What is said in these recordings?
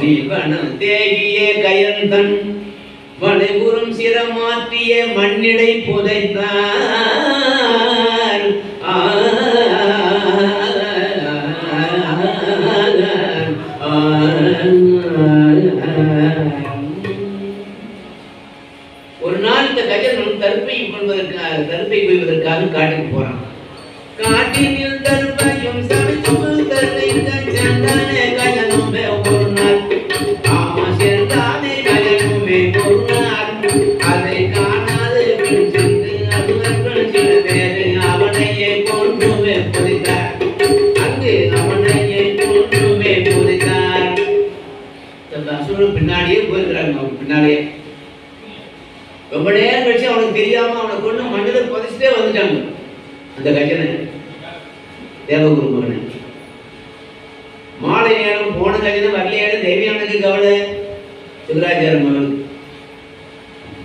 நிவனம் தேகிய கயந்தன் வளைபுறம் சிரமாற்றிய மண்ணிடை புதைத்தார். ஒரு நாள் இந்த கஜனும் கருப்பை கொள்வதற்காக கருப்பை கொய்வதற்காக காட்டுக்கு போறான். காட்டினில் கருப்பையும் இந்த பின்னாடியே போயிருக்கிறாங்க அவங்க பின்னாடியே. ரொம்ப நேரம் கழிச்சு அவனுக்கு தெரியாம அவனை கொண்டு மண்ணில் புதைச்சிட்டே வந்துட்டாங்க. அந்த கஜனை தேவகுரு மகனை. மாலை நேரம் போன கஜனை வரலையான தேவியானுக்கு கவலை. சிவராஜார மகன்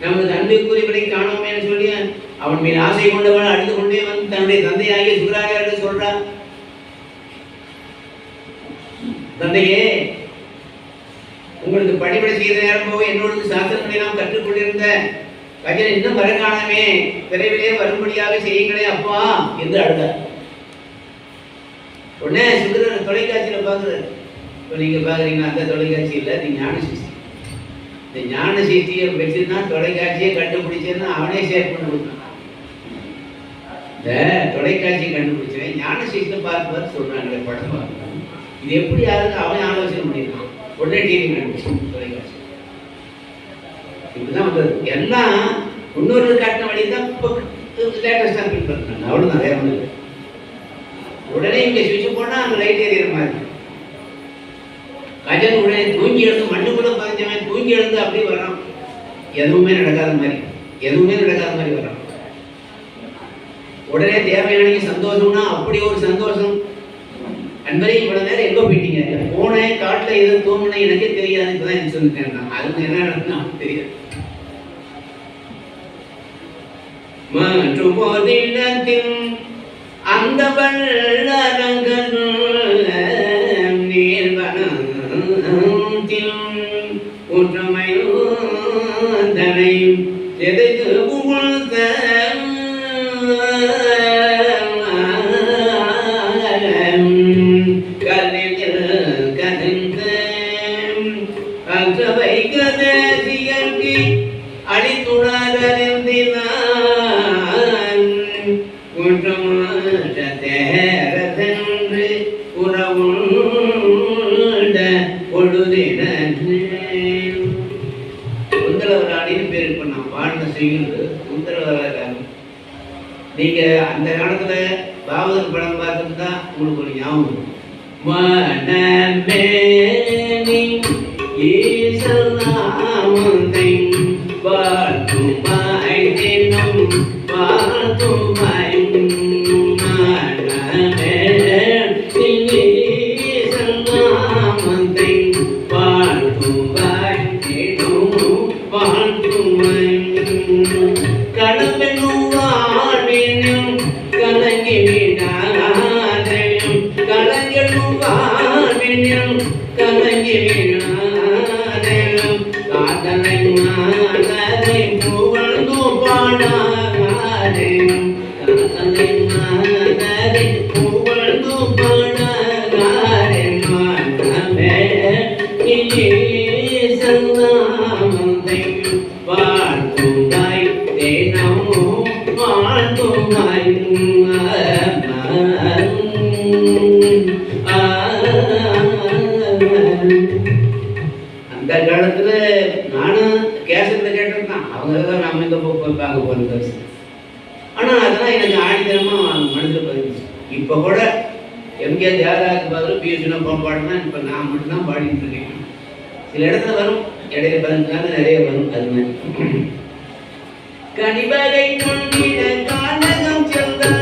நமது அன்புக்குரியவனை காணோமேன்னு சொல்லி அவன் மீது ஆசை கொண்டவன் அழுது கொண்டே வந்து தன்னுடைய தந்தையாகிய சிவராஜாரிடம் சொல்றான் தந்தையே உங்களுக்கு பணிபடை செய்த நேரம் போக என்னோட சாஸ்திரங்களை நாம் கற்றுக்கொண்டிருந்த கஜன் இன்னும் வர காணாமே விரைவிலே வரும்படியாக செய்யுங்களே அப்பா என்று அழுதார். உடனே சுந்தரர் தொலைக்காட்சியில பார்க்குறாரு இப்போ நீங்க பாக்குறீங்க அந்த தொலைக்காட்சி இல்ல நீ ஞான சிஷ்டி இந்த ஞான சிஷ்டியை வச்சுதான் தொலைக்காட்சியை கண்டுபிடிச்சேன்னு அவனே ஷேர் பண்ணி கொடுத்தான். இந்த தொலைக்காட்சியை கண்டுபிடிச்சேன் ஞான சிஷ்டியை பார்த்து பார்த்து சொல்றாங்களே படம் பார்க்கலாம் இது எப்படி யாருன்னு அவன் ஆலோசனை பண்ணியிருக்கான்? உடனே டிவி இப்படிதான் வந்தது. எல்லாம் முன்னோர்கள் காட்டின வழி தான் இப்போ லேட்டஸ்டாக பின்பற்றுறாங்க அவ்வளோதான் வேற ஒன்றும் இல்லை. உடனே இங்கே சுவிட்ச் போனால் அங்கே லைட் ஏறிய மாதிரி. கஜன் உடனே தூங்கி எழுந்து மண்ணுக்குள்ள பதிஞ்சவன் தூங்கி எழுந்து அப்படி வர்றான். எதுவுமே நடக்காத மாதிரி. எதுவுமே நடக்காத மாதிரி வர்றான். உடனே தேவையான சந்தோஷம்னா அப்படி ஒரு சந்தோஷம். நண்பரே இவ்வளவு நேரம் எங்க போயிட்டீங்க போனேன் காட்டுல ஏதோ தோணுனே எனக்கே தெரியாது இப்பதான் எனக்கு சொல்லிட்டேன் நான். அது என்ன நடந்ததுன்னு தெரியாது மற்றும் அந்த வள்ளரங்கன் நீர்வனத்தில் குற்றமாற்ற தேரதென்று உறவுண்ட பொழுதினே சுந்தரவராணின்னு பேர் இப்ப நான் வாழ்ந்த செய்யுது சுந்தரவராணி நீங்க அந்த காலத்துல பாவதர் படம் பார்த்துருந்தா உங்களுக்கு ஒரு ஞாபகம் மனமே ஈசனாமுதை காதலை மாதரை புகழ்ந்து பாடாதையும் அந்த காலத்துல நானும் கேசத்தில் கேட்டிருந்தேன். அவங்க தான் நம்ம எங்க போய் பார்க்க போறது ஆனால் அதெல்லாம் எனக்கு ஆணித்தனமா மனசுல பதிஞ்சு இப்போ கூட எம்கே தேவராஜ் பதில் பிஎஸ்னா பாடுனா இப்ப நான் மட்டும்தான் பாடிட்டு இருக்கேன். சில இடத்துல வரும் இடையில பதினஞ்சு நிறைய வரும் அது மாதிரி. கனிவரை கொண்டிட காலகம் சென்றார்